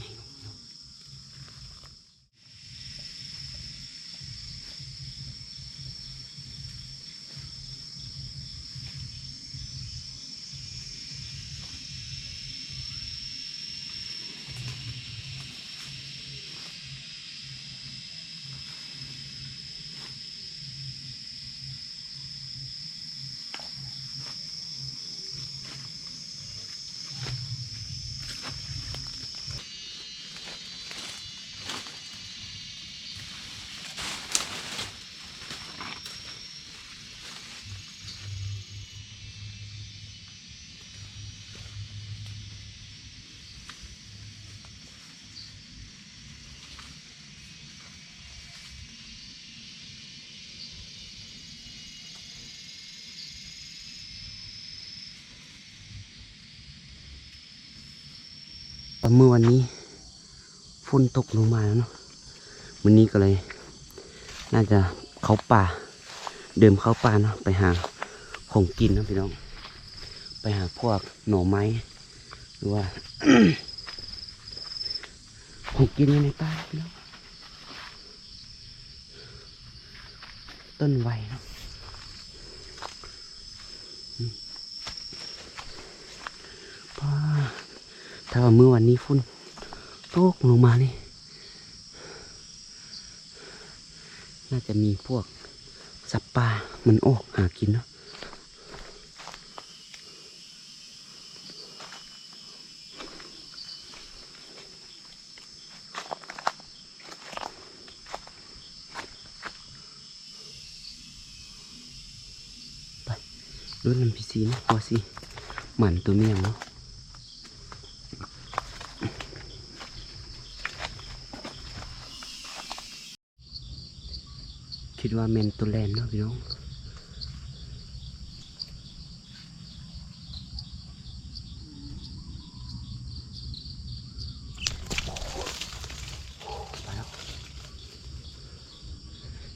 ให เมื่อวันนี้ฝนตกลงมาแล้วเนาะวันนี้ก็เลย น่าจะเข้าป่า เดิมเข้าป่าเนาะไปหาของกินนะพี่น้อง ไปหาพวกหน่อไม้หรือว่าของกินอยู่ในป่าพี่น้องต้นไวเนาะอืมป้า ถ้าว่าเมื่อวันนี้ฝุ่นตกลงมานี่ น่าจะมีพวกสัตว์ป่ามันออกหากินเนาะไปดูน้ำพีซีนะว่าสิหมันตัวเมียงเนาะ คิดว่าแมนตัวแลนเนาะพี่น้อง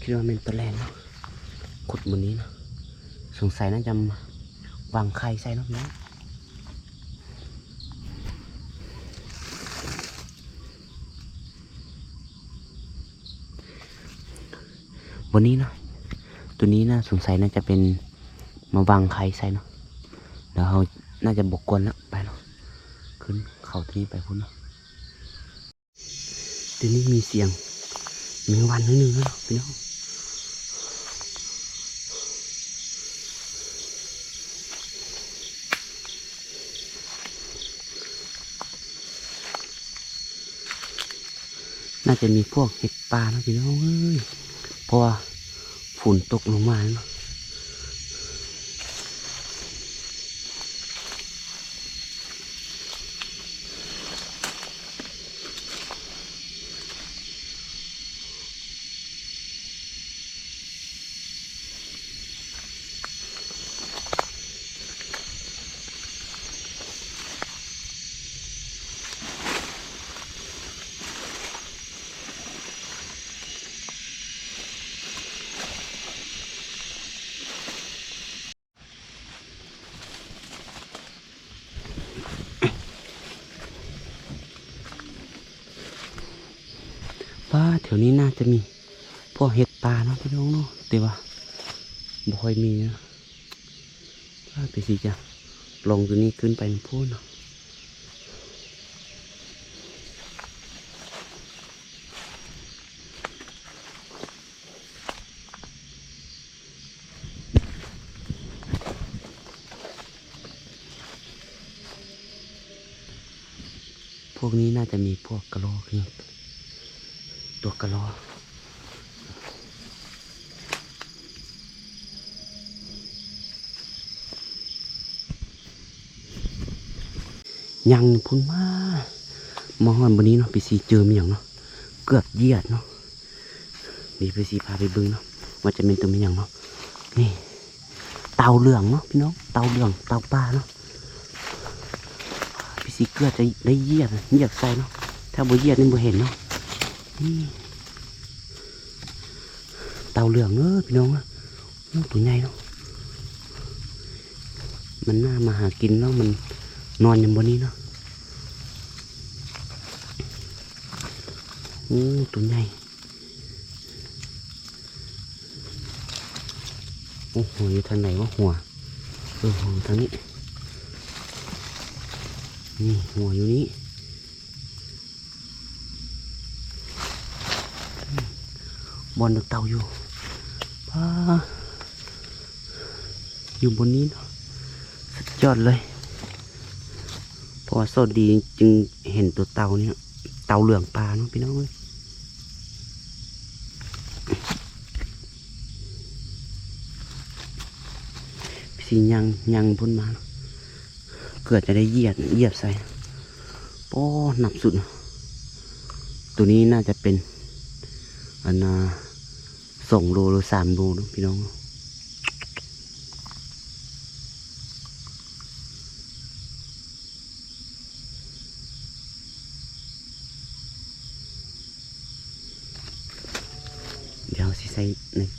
คิดว่าแมนตัวแลนเนาะขุดบนนี้เนาะสงสัยน่าจะวางไข่ใส่เนาะพี่น้อง บนนี้นะตัวนี้น่าสงสัยน่าจะเป็นมาวางไข่ใส่เนาะเดี๋ยวเราน่าจะบกกวนแล้วไปเนาะขึ้นเขาตัวนี้ไปพุ่นเนาะเดี๋ยวนี้มีเสียงมงวันนิดนึงเนาะพี่น้องน่าจะมีพวกเห็ดปลานะพี่น้องเอ้ย เพราะว่าฝุ่นตกลงมาเนาะ แถวนี้น่าจะมีพวกเห็ดปลาเนาะพี่น้องเนาะแต่ว่าบ่ค่อยมีนะว่าไปสิจ้ะลงตัวนี้ขึ้นไปพูดเนาะพวกนี้น่าจะมีพวกกระโหลกนี่ ตัวกระโลยังพุ่นมามองวันนนี้เนาะไปสีเจอมีอย่างเนาะเกือบเยียดเนาะมีไปสีพาไปบึงเนาะว่าจะเป็นตัวมีอย่างเนาะนี่เตาเหลืองเนาะพี่น้องเตาเหลืองเตาปลาเนาะพี่สีเกือบจะได้เยียดเยียดใส่เนาะถ้าบ่เยียดนี่บ่เห็นเนาะ เต่าเหลืองเนอะพี่น้องอะตัวใหญ่เนาะมันน่ามาหากินเนาะมันนอนอยู่บนนี้เนาะโอ้ตัวใหญ่โอ้โหอยู่ทางไหนวะหัวเออหัวทางนี้นี่หัวอยู่นี้อืม บอลเต่าอยู่ป้าอยู่บนนี้เนาะสุดยอดเลยเพราะว่าโซดีจึงเห็นตัวเต่าเนี่ย เต่าเหลืองปลาเนาะพี่น้องเอ้ยสียังยังพ้นมา เกิดจะได้เหยียดเหยียบใส่โอ้หนักสุด ตัวนี้น่าจะเป็นอันนา สองโลหรือสามโลนะพี่น้องเดี๋ยวสิใส่หนึ่ง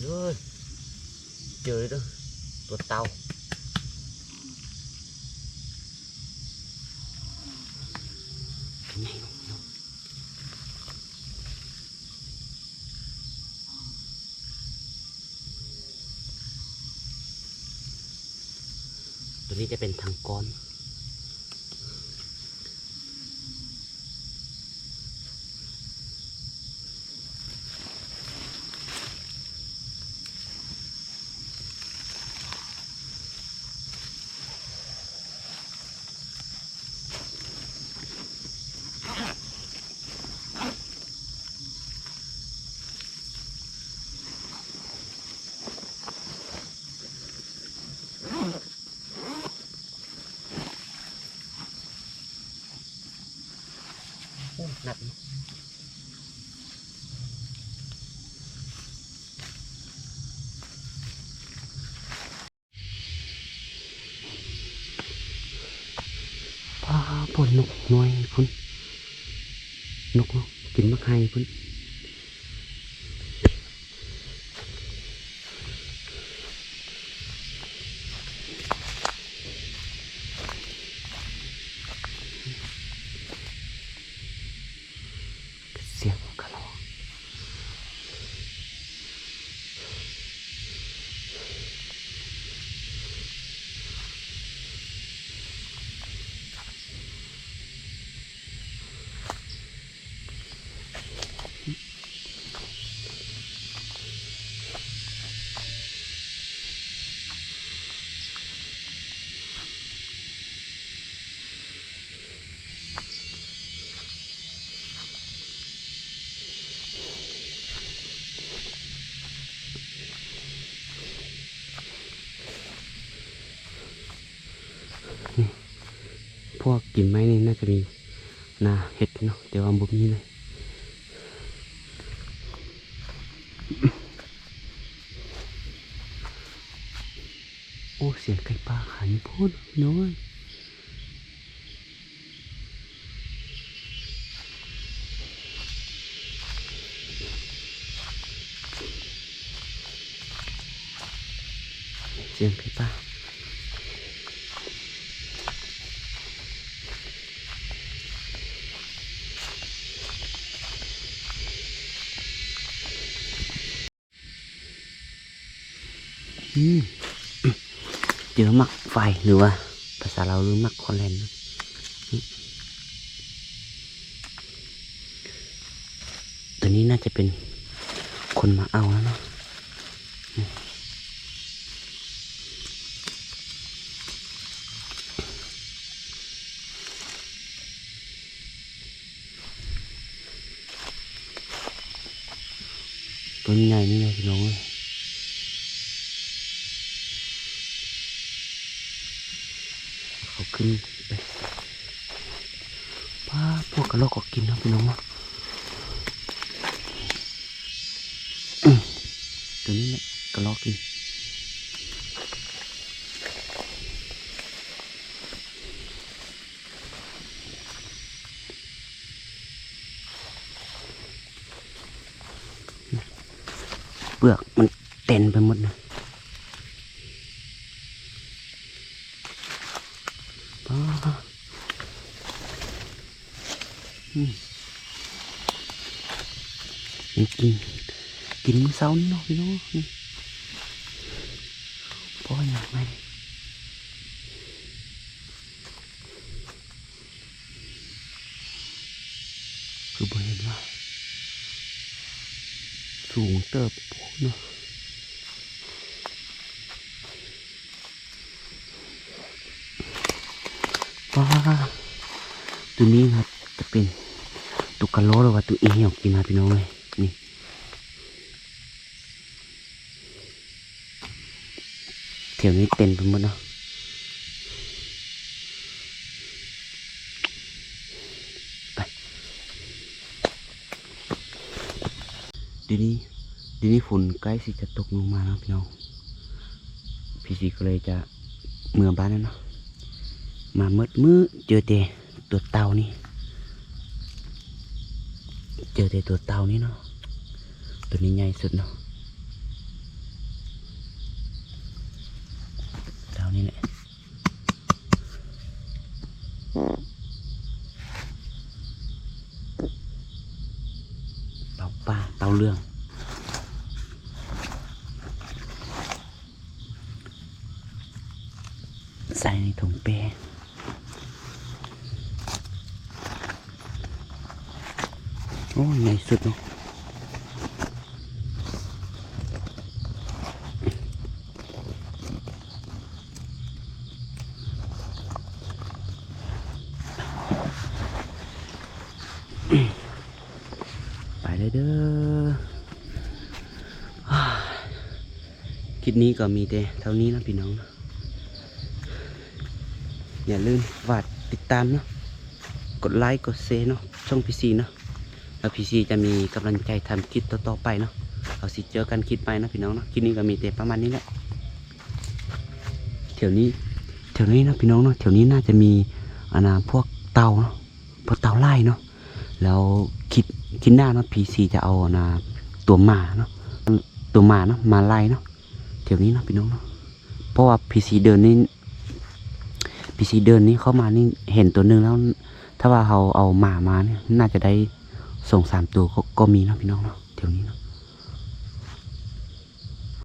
เฮ้ยเจอเลยเด้อ ตัวเต่าตัวนี้จะเป็นทางก้อน หนักปลาปนนกน้อยพุ่นนกกินมะไห้พุ่น วกกินไม้นี่น่าจะมีนาเห็ดเนาะแต่ว่าบุมีเลยโอ้เสียงไก่ป่าขันพูดน้อยเสียงไก่ป่า เจอมักไฟหรือว่า ภาษาเราเรียกมักคอนแลนนะอืมตัวนี้น่าจะเป็นคนมาเอาแล้วเนาะ ขึ้นไปป้าพวกกระโอกก็กินนะพี่น้องนะตัวนี้แหละกระโอกกินเปลือกมันเต็นไปหมดนะ อืมยังกิน กินมื้อเช้านี่เนาะพี่น้องนี่พ่ออยากไหมคือบ่เห็นว่าสูงเติบโตเนาะว้าตัวนี้ครับจะเป็น ตุกะโลหรือว่าตัวอีเหี่ยวกินนะพี่น้องเลยนี่แถวนี้เต็มไปหมดเนาะไปดีนี้ดีนี้ฝนใกล้สิจะตกลงมาแล้วพี่น้องพี่สีก็เลยจะเมื่อบ้านแล้วเนาะมามืดมือเจอแต่ตัวเต่านี่ เจอแต่ตัวเต่านี่เนาะตัวนี้ใหญ่สุดเนาะเต่านี่แหละเต่าป่าเต่าเรื่องใส่ในถุงเป้ โอ้ใหญ่สุดเนาะไปเลยเด้อคลิปนี้ก็มีแต่เท่านี้นะพี่น้องนะอย่าลืมฝากติดตามเนาะกดไลค์กดแชร์เนาะช่องพีซีเนาะ แล้วพีซีจะมีกำลังใจทำคลิปต่อๆไปเนาะเอาสิเจอกันคลิปไปนะพี่น้องเนาะคลิปนี้ก็มีแต่ประมาณนี้แหละแถวนี้แถวนี้นะพี่น้องเนาะแถวนี้น่าจะมีอาณาพวกเตาเนาะพวกเตาไล่เนาะแล้วคิดคิดหน้าเนาะพีซีจะเอาอาณาตัวหมาเนาะตัวหมาเนาะมาไล่เนาะแถวนี้เนาะพี่น้องเนาะเพราะว่าพีซีเดินนี่พีซีเดินนี้เข้ามานี่เห็นตัวหนึ่งแล้ว ถ้าว่าเราเอาหมามาเนี่ยน่าจะได้ ส่งสามตัวก็มีเนาะพี่น้องเนาะแถวนี้เนาะ